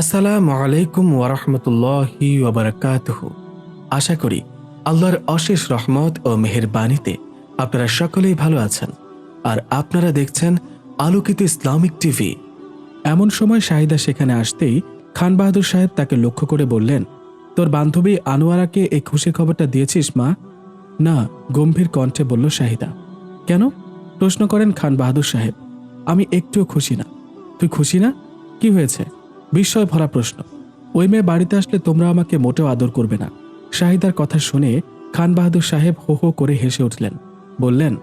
আসসালামু আলাইকুম ওরহমতুল্লাহি ওবরাকাতুহ আশা করি আল্লাহর অশেষ রহমত ও মেহেরবানিতে আপনারা সকলেই ভালো আছেন আর আপনারা দেখছেন আলোকিত ইসলামিক টিভি। এমন সময় শাহিদা সেখানে আসতেই খান বাহাদুর সাহেব তাকে লক্ষ্য করে বললেন, তোর বান্ধবী আনোয়ারাকে এই খুশি খবরটা দিয়েছিস, মা? না, গম্ভীর কণ্ঠে বলল শাহিদা। কেন? প্রশ্ন করেন খান বাহাদুর সাহেব, আমি একটুও খুশি না। তুই খুশি না? কি হয়েছে? বিস্ময় ভরা প্রশ্ন। ওই মেয়ে বাড়িতে আসলে তোমরা আমাকে মোটেও আদর করবে না। শাহিদার কথা শুনে খান বাহাদুর সাহেব হো হো করে হেসে উঠলেন। বললেন,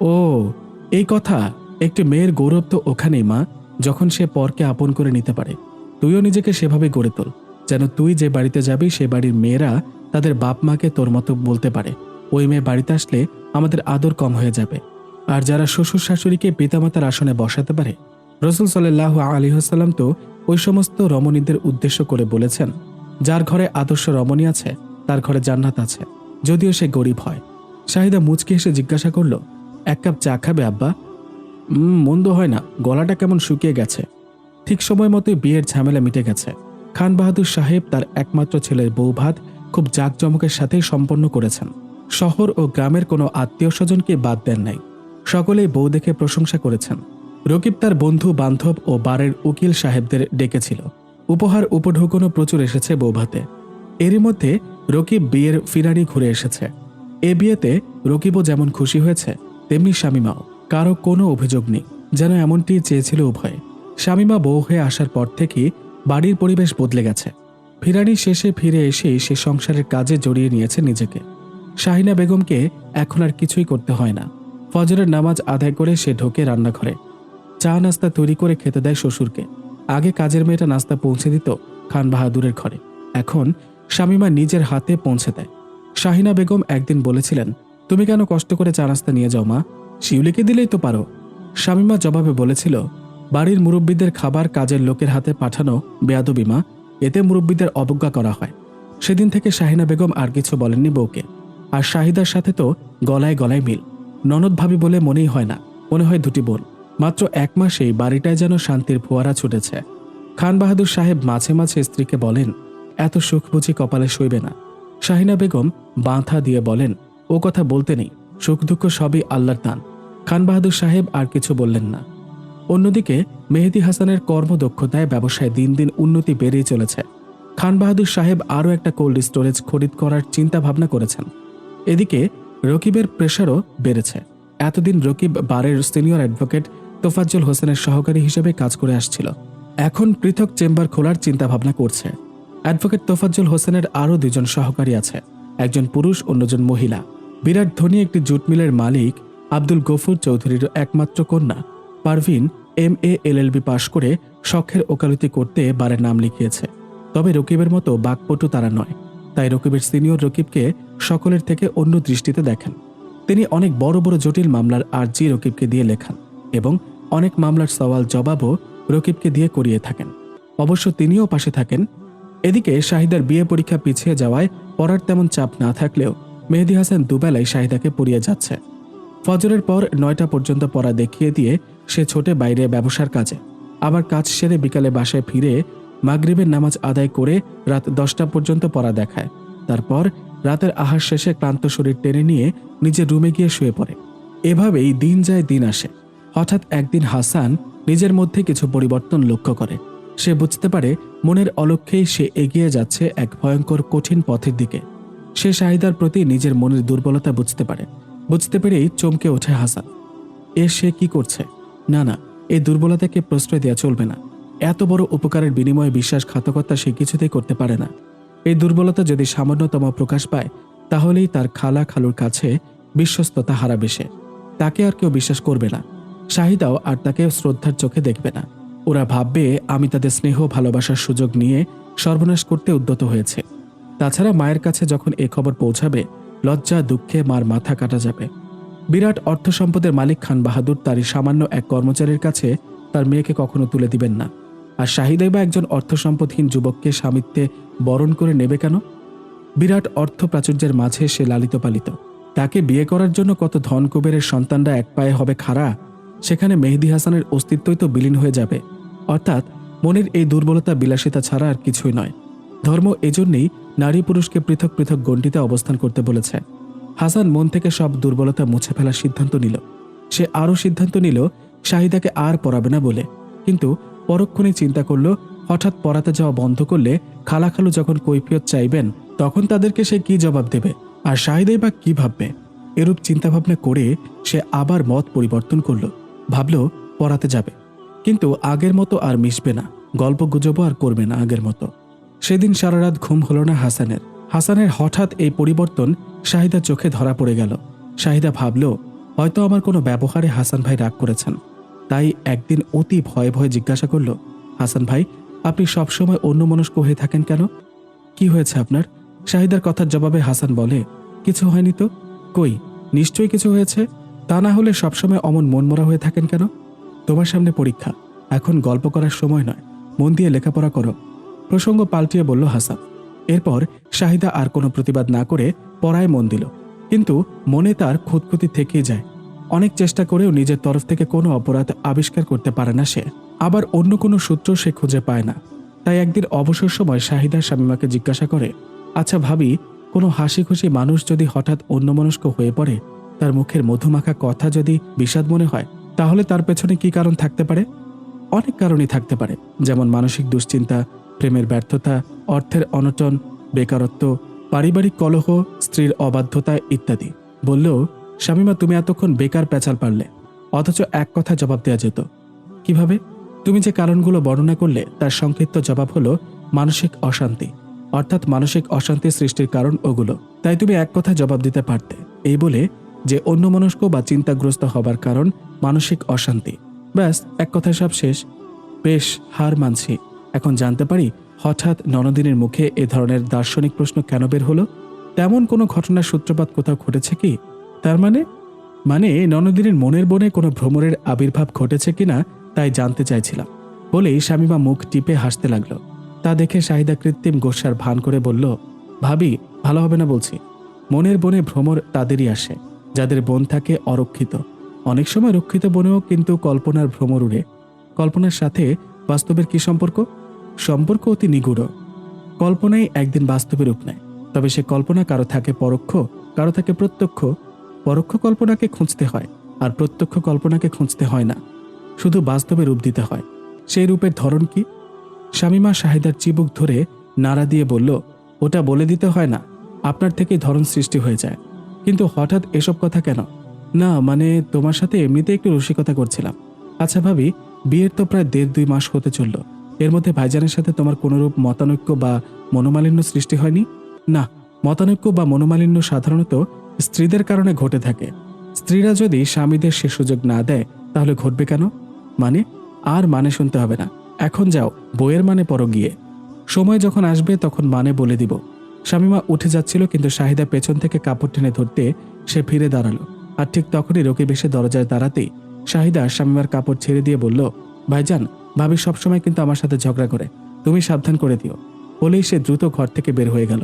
ও, এই কথা, একটি মেয়ের গৌরব তো ওখানেই মা, যখন সে পরকে আপন করে নিতে পারে। তুইও নিজেকে সেভাবে গড়ে তোল। যেন তুই যে বাড়িতে যাবি, সে বাড়ির মেয়েরা তাদের বাপ মাকে তোর মতো বলতে পারে। ওই মেয়ে বাড়িতে আসলে আমাদের আদর কম হয়ে যাবে। আর যারা শ্বশুর শাশুড়িকে পিতামাতার আসনে বসাতে পারে, রসুল সাল্লাহ আলিহাসাল্লাম তো ওই সমস্ত রমণীদের উদ্দেশ্য করে বলেছেন, যার ঘরে আদর্শ রমণী আছে, তার ঘরে জান্নাত আছে, যদিও সে গরিব হয়। শাহিদা মুচকে এসে জিজ্ঞাসা করল, এক কাপ চা খাবে আব্বা? মন্দ হয় না, গলাটা কেমন শুকিয়ে গেছে। ঠিক সময় মতোই বিয়ের ঝামেলা মিটে গেছে। খান বাহাদুর সাহেব তার একমাত্র ছেলের বউ ভাত খুব জাঁকজমকের সাথেই সম্পন্ন করেছেন। শহর ও গ্রামের কোনো আত্মীয় স্বজনকে বাদ দেন নাই। সকলেই বউ দেখে প্রশংসা করেছেন। রকিব তার বন্ধু, বান্ধব ও বারের উকিল সাহেবদের ডেকেছিল। উপহার উপঢৌকনও প্রচুর এসেছে বৌভাতে। এরই মধ্যে রকিব বিয়ের ফিরানি ঘুরে এসেছে। এ বিয়েতে রকিবও যেমন খুশি হয়েছে, তেমনি স্বামীমাও কারও কোনো অভিযোগ নেই, যেন এমনটি চেয়েছিল উভয়ে। স্বামীমা বউ হয়ে আসার পর থেকেই বাড়ির পরিবেশ বদলে গেছে। ফিরানি শেষে ফিরে এসেই সে সংসারের কাজে জড়িয়ে নিয়েছে নিজেকে। শাহিনা বেগমকে এখন আর কিছুই করতে হয় না। ফজরের নামাজ আদায় করে সে ঢোকে রান্নাঘরে। চা নাস্তা তৈরি করে খেতে দেয় শ্বশুরকে। আগে কাজের মেয়েটা নাস্তা পৌঁছে দিত খান বাহাদুরের ঘরে। এখন শামিমা নিজের হাতে পৌঁছে দেয়। শাহিনা বেগম একদিন বলেছিলেন, তুমি কেন কষ্ট করে চা নাস্তা নিয়ে যাও মা? শিউলিকে দিলেই তো পারো। শামিমা জবাবে বলেছিল, বাড়ির মুরব্বীদের খাবার কাজের লোকের হাতে পাঠানো বেয়াদবি মা। এতে মুরব্বীদের অবজ্ঞা করা হয়। সেদিন থেকে শাহিনা বেগম আর কিছু বলেননি বউকে। আর শাহিদার সাথে তো গলায় গলায় মিল। ননদ ভাবি বলে মনেই হয় না। মনে হয় দুটি বোন। মাত্র এক মাসেই বাড়িটায় যেন শান্তির ফোয়ারা ছুটেছে। খান বাহাদুর সাহেব মাঝে মাঝে স্ত্রীকে বলেন, এত সুখ বুঝি কপালে সইবে না। শাহিনা বেগম বাঁধা দিয়ে বলেন, ও কথা বলতে নেই, সুখ দুঃখ সবই আল্লাহর দান। খান বাহাদুর সাহেব আর কিছু বললেন না। অন্যদিকে মেহেদি হাসানের কর্মদক্ষতায় ব্যবসায় দিন দিন উন্নতি বেড়েই চলেছে। খান বাহাদুর সাহেব আরও একটা কোল্ড স্টোরেজ খরিদ করার চিন্তা ভাবনা করেছেন। এদিকে রকিবের প্রেশারও বেড়েছে। এতদিন রকিব বারের সিনিয়র অ্যাডভোকেট তোফাজ্জল হোসেনের সহকারী হিসেবে কাজ করে আসছিল। এখন পৃথক চেম্বার খোলার চিন্তা ভাবনা করছে। অ্যাডভোকেট তোফাজ্জল হোসেনের আরও দুজন সহকারী আছে, একজন পুরুষ, অন্যজন মহিলা। বিরাট ধনী একটি জুট মিলের মালিক, আব্দুল গফুর চৌধুরীর একমাত্র কন্যা। Parveen M A L L B পাশ করে শখের ওকালতি করতে বারে নাম লিখিয়েছে। তবে রকিবের মতো বাকপটু তারা নয়। তাই রকিবের সিনিয়র রকিবকে সকলের থেকে অন্য দৃষ্টিতে দেখেন। তিনি অনেক বড় বড় জটিল মামলার আর্জি রকিবকে দিয়ে লেখান এবং অনেক মামলার সওয়াল জবাবও রকিবকে দিয়ে করিয়ে থাকেন। অবশ্য তিনিও পাশে থাকেন। এদিকে শাহিদার বিয়ে পরীক্ষা পিছিয়ে যাওয়ায় পড়ার তেমন চাপ না থাকলেও মেহেদি হাসান দুবেলায় শাহিদাকে পড়িয়ে যাচ্ছে। ফজরের পর নয়টা পর্যন্ত পড়া দেখিয়ে দিয়ে সে ছোটে বাইরে ব্যবসার কাজে। আবার কাজ সেরে বিকালে বাসায় ফিরে মাগরিবের নামাজ আদায় করে রাত দশটা পর্যন্ত পড়া দেখায়। তারপর রাতের আহার শেষে ক্লান্ত শরীর টেনে নিয়ে নিজের রুমে গিয়ে শুয়ে পড়ে। এভাবেই দিন যায়, দিন আসে। হঠাৎ একদিন হাসান নিজের মধ্যে কিছু পরিবর্তন লক্ষ্য করে। সে বুঝতে পারে মনের অলক্ষ্যেই সে এগিয়ে যাচ্ছে এক ভয়ঙ্কর কঠিন পথের দিকে। সে শাহিদার প্রতি নিজের মনের দুর্বলতা বুঝতে পারে। বুঝতে পেরেই চমকে ওঠে হাসান। এ সে কি করছে? না না এই দুর্বলতাকে প্রশ্রয় দেওয়া চলবে না। এত বড় উপকারের বিনিময়ে বিশ্বাসঘাতকতা সে কিছুতেই করতে পারে না। এই দুর্বলতা যদি সামান্যতম প্রকাশ পায়, তাহলেই তার খালা খালুর কাছে বিশ্বস্ততা হারাবে সে। তাকে আর কেউ বিশ্বাস করবে না। শাহিদাও আর তাকে শ্রদ্ধার চোখে দেখবে না। ওরা ভাববে, আমি তাদের স্নেহ ভালোবাসার সুযোগ নিয়ে সর্বনাশ করতে উদ্যত হয়েছে। তাছাড়া মায়ের কাছে যখন এ খবর পৌঁছাবে, লজ্জা, দুঃখে মার মাথা কাটা যাবে। বিরাট অর্থ সম্পদের মালিক খান বাহাদুর তারই সামান্য এক কর্মচারীর কাছে তার মেয়েকে কখনো তুলে দিবেন না। আর শাহিদাই বা একজন অর্থ সম্পদহীন যুবককে স্বামিত্বে বরণ করে নেবে কেন? বিরাট অর্থ প্রাচুর্যের মাঝে সে লালিত পালিত। তাকে বিয়ে করার জন্য কত ধন কুবেরের সন্তানরা এক পায়ে হবে খাড়া সেখানে মেহেদি হাসানের অস্তিত্বই তো বিলীন হয়ে যাবে। অর্থাৎ মনের এই দুর্বলতা বিলাসিতা ছাড়া আর কিছুই নয়। ধর্ম এজন্যই নারী পুরুষকে পৃথক পৃথক গণ্ডিতে অবস্থান করতে বলেছে। হাসান মন থেকে সব দুর্বলতা মুছে ফেলার সিদ্ধান্ত নিল। সে আরও সিদ্ধান্ত নিল, শাহিদাকে আর পড়াবে না বলে। কিন্তু পরক্ষণে চিন্তা করল, হঠাৎ পড়াতে যাওয়া বন্ধ করলে খালাখালু যখন কৈফিয়ত চাইবেন, তখন তাদেরকে সে কি জবাব দেবে? আর শাহিদাই বা কি ভাববে? এরূপ চিন্তাভাবনা করে সে আবার মত পরিবর্তন করল। ভাবল পড়াতে যাবে। কিন্তু আগের মতো আর মিশবে না। গল্প গুজবও আর করবে না আগের মতো। সেদিন সারা রাত ঘুম হলো না হাসানের। হাসানের হঠাৎ এই পরিবর্তন শাহিদা চোখে ধরা পড়ে গেল। শাহিদা ভাবল হয়তো আমার কোনো ব্যবহারে হাসান ভাই রাগ করেছেন। তাই একদিন অতি ভয়ে ভয়ে জিজ্ঞাসা করল, হাসান ভাই, আপনি সবসময় অন্যমনস্ক হয়ে থাকেন কেন? কি হয়েছে আপনার? শাহিদার কথার জবাবে হাসান বলে, কিছু হয়নি তো? কই? নিশ্চয়ই কিছু হয়েছে? তা না হলে সবসময় অমন মনমরা হয়ে থাকেন কেন? তোমার সামনে পরীক্ষা। এখন গল্প করার সময় নয়। মন দিয়ে লেখাপড়া করো। প্রসঙ্গ পাল্টিয়ে বলল হাসান। এরপর শাহিদা আর কোনো প্রতিবাদ না করে পড়ায় মন দিল। কিন্তু মনে তার খুঁতখুতি থেকেই যায়। অনেক চেষ্টা করেও নিজের তরফ থেকে কোনো অপরাধ আবিষ্কার করতে পারে না সে। আবার অন্য কোনো সূত্র সে খুঁজে পায় না। তাই একদিন অবসর সময় শাহিদা শামিমাকে জিজ্ঞাসা করে আচ্ছা ভাবি, কোনো হাসি খুশি মানুষ যদি হঠাৎ অন্যমনস্ক হয়ে পড়ে তার মুখের মধুমাখা কথা যদি বিষাদ মনে হয়, তাহলে তার পেছনে কি কারণ থাকতে পারে? অনেক কারণই থাকতে পারে, যেমন মানসিক দুশ্চিন্তা, প্রেমের ব্যর্থতা, অর্থের অনটন, বেকারত্ব, পারিবারিক কলহ, স্ত্রীর অবাধ্যতা ইত্যাদি। বললেও শামিমা তুমি এতক্ষণ বেকার পেঁচাল পারলে, অথচ এক কথা জবাব দেওয়া যেত। কীভাবে? তুমি যে কারণগুলো বর্ণনা করলে, তার সংক্ষিপ্ত জবাব হলো মানসিক অশান্তি, অর্থাৎ মানসিক অশান্তি সৃষ্টির কারণ ওগুলো। তাই তুমি এক কথা জবাব দিতে পারতে, এই বলে যে অন্যমনস্ক বা চিন্তাগ্রস্ত হবার কারণ মানসিক অশান্তি। ব্যাস, এক কথায় সব শেষ। বেশ, হার মানছি। এখন জানতে পারি হঠাৎ ননদিনের মুখে এ ধরনের দার্শনিক প্রশ্ন কেন বের হলো? তেমন কোনো ঘটনার সূত্রপাত কোথাও ঘটেছে কি? তার মানে? মানে ননদিনের মনের বনে কোনো ভ্রমণের আবির্ভাব ঘটেছে কিনা তাই জানতে চাইছিলাম। বলেই স্বামীমা মুখ টিপে হাসতে লাগল। তা দেখে শাহিদা কৃত্রিম গোসার ভান করে বলল, ভাবি, ভালো হবে না বলছি। মনের বনে ভ্রমর তাদেরই আসে। যাদের বন থাকে অরক্ষিত। অনেক সময় রক্ষিত বনেও কিন্তু কল্পনার ভ্রমর উড়ে। কল্পনার সাথে বাস্তবের কি সম্পর্ক? সম্পর্ক অতি নিগুড়। কল্পনাই একদিন বাস্তবে রূপ নেয়। তবে সে কল্পনা কারও থাকে পরোক্ষ, কারও থাকে প্রত্যক্ষ। পরোক্ষ কল্পনাকে খুঁজতে হয়, আর প্রত্যক্ষ কল্পনাকে খুঁজতে হয় না। শুধু বাস্তবে রূপ দিতে হয়। সেই রূপের ধরন কি? শামিমা শাহিদার চিবুক ধরে নাড়া দিয়ে বলল, ওটা বলে দিতে হয় না। আপনার থেকেই ধরন সৃষ্টি হয়ে যায়। কিন্তু হঠাৎ এসব কথা কেন? না মানে তোমার সাথে এমনিতে একটু রসিকতা করছিলাম। আচ্ছা ভাবি, বিয়ের তো প্রায় দেড় দুই মাস হতে চলল। এর মধ্যে ভাইজানের সাথে তোমার কোনোরূপ মতানৈক্য বা মনোমালিন্য সৃষ্টি হয়নি? না, মতানৈক্য বা মনোমালিন্য সাধারণত স্ত্রীদের কারণে ঘটে থাকে। স্ত্রীরা যদি স্বামীদের সে সুযোগ না দেয়, তাহলে ঘটবে কেন? মানে আর মানে শুনতে হবে না। এখন যাও, বইয়ের মানে পর গিয়ে। সময় যখন আসবে, তখন মানে বলে দিব। শামিমা উঠে যাচ্ছিল কিন্তু শাহিদা পেছন থেকে কাপড় টেনে ধরতে সে ফিরে দাঁড়াল। আর ঠিক তখনই রকি বেশে দরজায় দাঁড়াতেই শাহিদা শামিমার কাপড় ছেড়ে দিয়ে বলল, ভাইজান, ভাবি সবসময় কিন্তু আমার সাথে ঝগড়া করে। তুমি সাবধান করে দিও। বলেই সে দ্রুত ঘর থেকে বের হয়ে গেল।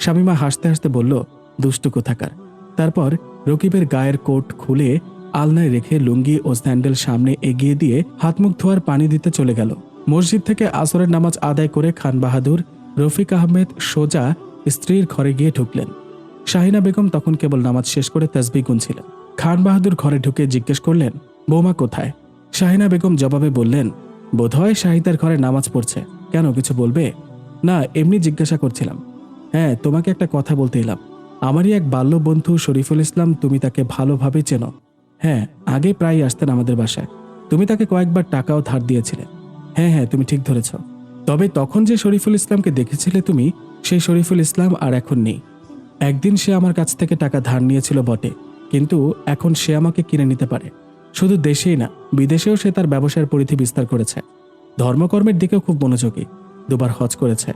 শামিমা হাসতে হাসতে বলল, দুষ্টু কোথাকার? তারপর রকিবের গায়ের কোট খুলে আলনায় রেখে লুঙ্গি ও স্যান্ডেল সামনে এগিয়ে দিয়ে হাত মুখ ধোয়ার পানি দিতে চলে গেল। মসজিদ থেকে আসরের নামাজ আদায় করে খান বাহাদুর, রফিক আহমেদ সোজা স্ত্রীর ঘরে গিয়ে ঢুকলেন। শাহিনা বেগম তখন কেবল নামাজ শেষ করে তসবি গুনছিলেন। খান বাহাদুর ঘরে ঢুকে জিজ্ঞেস করলেন, বৌমা কোথায়? শাহিনা বেগম জবাবে বললেন, বোধহয় শাহিদার ঘরে নামাজ পড়ছে। কেন, কিছু বলবে? না, এমনি জিজ্ঞাসা করছিলাম। হ্যাঁ তোমাকে একটা কথা বলতে এলাম। আমারই এক বাল্য বন্ধু শরীফুল ইসলাম, তুমি তাকে ভালোভাবে চেনো। হ্যাঁ আগে প্রায় আসতেন আমাদের বাসায়। তুমি তাকে কয়েকবার টাকাও ধার দিয়েছিলে। হ্যাঁ হ্যাঁ তুমি ঠিক ধরেছ। তবে তখন যে শরীফুল ইসলামকে দেখেছিলে তুমি সেই শরীফুল ইসলাম আর এখন নেই। একদিন সে আমার কাছ থেকে টাকা ধার নিয়েছিল বটে, কিন্তু এখন সে আমাকে কিনে নিতে পারে। শুধু দেশেই না, বিদেশেও সে তার ব্যবসার পরিধি বিস্তার করেছে। ধর্মকর্মের দিকেও খুব মনোযোগী, দুবার হজ করেছে।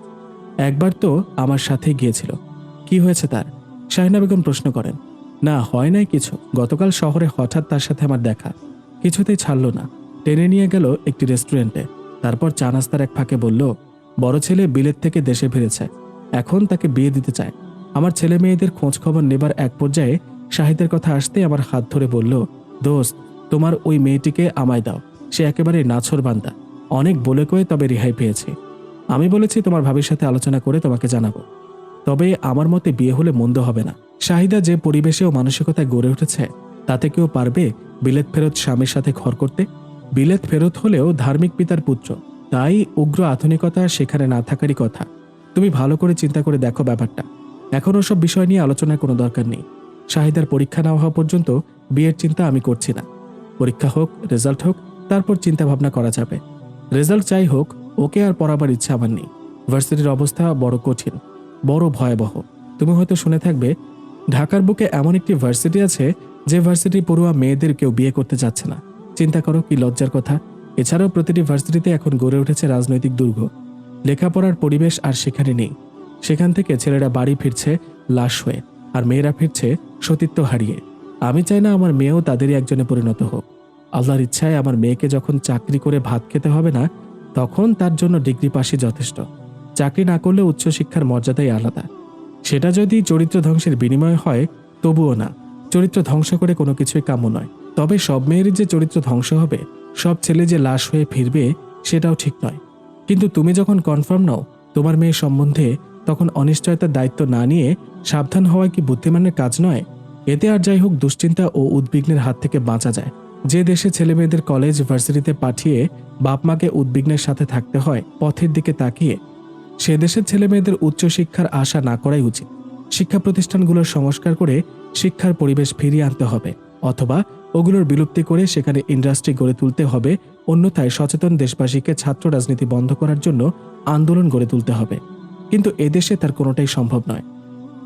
একবার তো আমার সাথে গিয়েছিল। কি হয়েছে তার? শাহিনা বেগম প্রশ্ন করেন, না, হয় নাই কিছু। গতকাল শহরে হঠাৎ তার সাথে আমার দেখা। কিছুতেই ছাড়লো না। টেনে নিয়ে গেল একটি রেস্টুরেন্টে। তারপর চা নাস্তার এক ফাঁকে বলল, বড় ছেলে বিলেত থেকে দেশে ফিরেছে। এখন তাকে বিয়ে দিতে চায়। আমার ছেলে মেয়েদের খোঁজ খবর নেবার এক পর্যায়ে শাহিদের কথা আসতে আমার হাত ধরে বলল, দোস্ত, তোমার ওই মেয়েটিকে আমায় দাও। সে একেবারে নাছর বান্দা। অনেক বলে কয়ে তবে রেহাই পেয়েছে। আমি বলেছি তোমার ভাবির সাথে আলোচনা করে তোমাকে জানাব। তবে আমার মতে বিয়ে হলে মন্দ হবে না। শাহিদা যে পরিবেশে ও মানসিকতায় গড়ে উঠেছে, তাতে কেউ পারবে বিলেত ফেরত স্বামীর সাথে ঘর করতে? বিলেত ফেরত হলেও ধার্মিক পিতার পুত্র। তাই উগ্র আধুনিকতা সেখানে না থাকারই কথা। তুমি ভালো করে চিন্তা করে দেখো ব্যাপারটা। এখন ওসব বিষয় নিয়ে আলোচনার কোনো দরকার নেই। শাহিদার পরীক্ষা না হওয়া পর্যন্ত বিয়ের চিন্তা আমি করছি না। পরীক্ষা হোক, রেজাল্ট হোক, তারপর চিন্তা ভাবনা করা যাবে। রেজাল্ট চাই হোক, ওকে আর পড়াবার ইচ্ছা আমার নেই। ভার্সিটির অবস্থা বড় কঠিন, বড় ভয়াবহ। তুমি হয়তো শুনে থাকবে, ঢাকার বুকে এমন একটি ভার্সিটি আছে যে ভার্সিটি পড়ুয়া মেয়েদের কেউ বিয়ে করতে যাচ্ছে না। চিন্তা করো কি লজ্জার কথা। এছাড়াও প্রতিটি ভার্সিটিতে এখন গড়ে উঠেছে রাজনৈতিক দুর্গ। লেখাপড়ার পরিবেশ আর সেখানে নেই। সেখান থেকে ছেলেরা বাড়ি ফিরছে লাশ হয়ে আর মেয়েরা ফিরছে সতীত্ব হারিয়ে। আমি চাই না আমার মেয়েও তাদেরই একজনে পরিণত হোক। আল্লাহর ইচ্ছায় আমার মেয়েকে যখন চাকরি করে ভাত খেতে হবে না, তখন তার জন্য ডিগ্রি পাশই যথেষ্ট। চাকরি না করলে উচ্চশিক্ষার মর্যাদাই আলাদা। সেটা যদি চরিত্র ধ্বংসের বিনিময় হয়, তবুও না। চরিত্র ধ্বংস করে কোনো কিছুই কাম্য নয়। তবে সব মেয়েরই যে চরিত্র ধ্বংস হবে, সব ছেলে যে লাশ হয়ে ফিরবে, সেটাও ঠিক নয়। কিন্তু তুমি যখন কনফার্ম নাও, তোমার মেয়ে সম্বন্ধে তখন অনিশ্চয়তার দায়িত্ব না নিয়ে সাবধান হওয়া কি বুদ্ধিমানের কাজ নয়? এতে আর যাই হোক দুশ্চিন্তা ও উদ্বিগ্নের হাত থেকে বাঁচা যায়। যে দেশে ছেলে মেয়েদের কলেজ ভার্সিটিতে পাঠিয়ে বাপ মাকে উদ্বিগ্নের সাথে থাকতে হয়, পথের দিকে তাকিয়ে, সে দেশের ছেলে মেয়েদের উচ্চশিক্ষার আশা না করাই উচিত। শিক্ষা প্রতিষ্ঠানগুলোর সংস্কার করে শিক্ষার পরিবেশ ফিরিয়ে আনতে হবে, অথবা ওগুলোর বিলুপ্তি করে সেখানে ইন্ডাস্ট্রি গড়ে তুলতে হবে অন্যথায় সচেতন দেশবাসীকে ছাত্র রাজনীতি বন্ধ করার জন্য আন্দোলন গড়ে তুলতে হবে। কিন্তু এদেশে তার কোনোটাই সম্ভব নয়।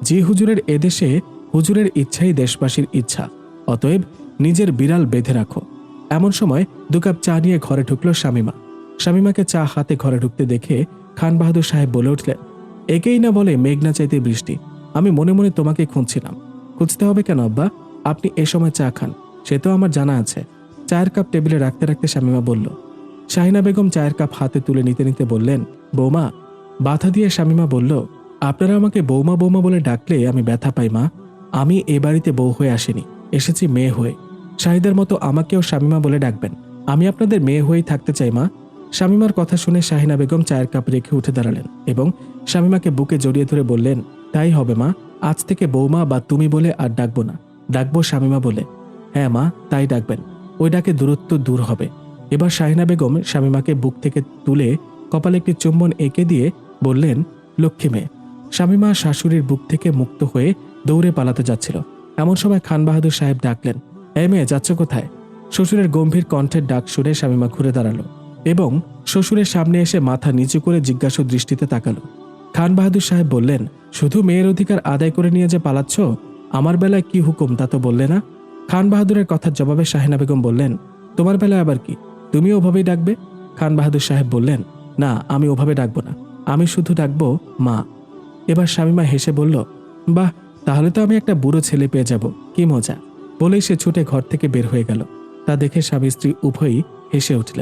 যে হুজুরের এদেশে হুজুরের ইচ্ছাই দেশবাসীর ইচ্ছা। অতএব নিজের বিড়াল বেঁধে রাখো। এমন সময় দু কাপ চা নিয়ে ঘরে ঢুকল শামিমা। শামিমাকে চা হাতে ঘরে ঢুকতে দেখে খান বাহাদুর সাহেব বলে উঠলেন, একেই না বলে মেঘনা চাইতে বৃষ্টি। আমি মনে মনে তোমাকে খুঁজছিলাম। খুঁজতে হবে কেন আব্বা? আপনি এ সময় চা খান। সে তো আমার জানা আছে। চায়ের কাপ টেবিলে রাখতে রাখতে শামিমা বলল, শাহিনা বেগম চায়ের কাপ হাতে তুলে নিতে নিতে বললেন, বৌমা। বাধা দিয়ে শামিমা বলল, আপনারা আমাকে বৌমা বৌমা বলে ডাকলে আমি ব্যথা পাই, মা। আমি এ বাড়িতে বউ হয়ে আসিনি, এসেছি মেয়ে হয়ে। শাহিদের মতো আমাকেও শামিমা বলে ডাকবেন। আমি আপনাদের মেয়ে হয়েই থাকতে চাই, মা। শামিমার কথা শুনে শাহিনা বেগম চায়ের কাপ রেখে উঠে দাঁড়ালেন এবং শামিমাকে বুকে জড়িয়ে ধরে বললেন, তাই হবে, মা। আজ থেকে বৌমা বা তুমি বলে আর ডাকবো না। ডাকবো শামিমা বলে। হ্যাঁ মা, তাই ডাকবেন। ওই ডাকে দূরত্ব দূর হবে। এবার শাহিনা বেগম শামিমাকে বুক থেকে তুলে কপালে একটি চুম্বন এঁকে দিয়ে বললেন, লক্ষ্মী মেয়ে, শামিমা শাশুড়ির বুক থেকে মুক্ত হয়ে দৌড়ে পালাতে যাচ্ছিল। এমন সময় খান বাহাদুর সাহেব ডাকলেন এ মেয়ে, যাচ্ছ কোথায়? শ্বশুরের গম্ভীর কণ্ঠের ডাক শুনে শামিমা ঘুরে দাঁড়াল এবং শ্বশুরের সামনে এসে মাথা নিচু করে জিজ্ঞাসু দৃষ্টিতে তাকালো। খান বাহাদুর সাহেব বললেন, শুধু মেয়ের অধিকার আদায় করে নিয়ে যে পালাচ্ছ, আমার বেলায় কি হুকুম তা তো বললে না? খান বাহাদুরের কথার জবাবে শাহিনা বেগম বললেন, তোমার বেলা আবার কি? তুমি ওভাবেই ডাকবে? খান বাহাদুর সাহেব বললেন, না, আমি ওভাবে ডাকবো না। আমি শুধু ডাকবো মা। এবার স্বামীমা হেসে বলল, বাহ, তাহলে তো আমি একটা বুড়ো ছেলে পেয়ে যাব। কি মজা। বলেই সে ছুটে ঘর থেকে বের হয়ে গেল। তা দেখে স্বামী স্ত্রী উভয়ই হেসে উঠলেন।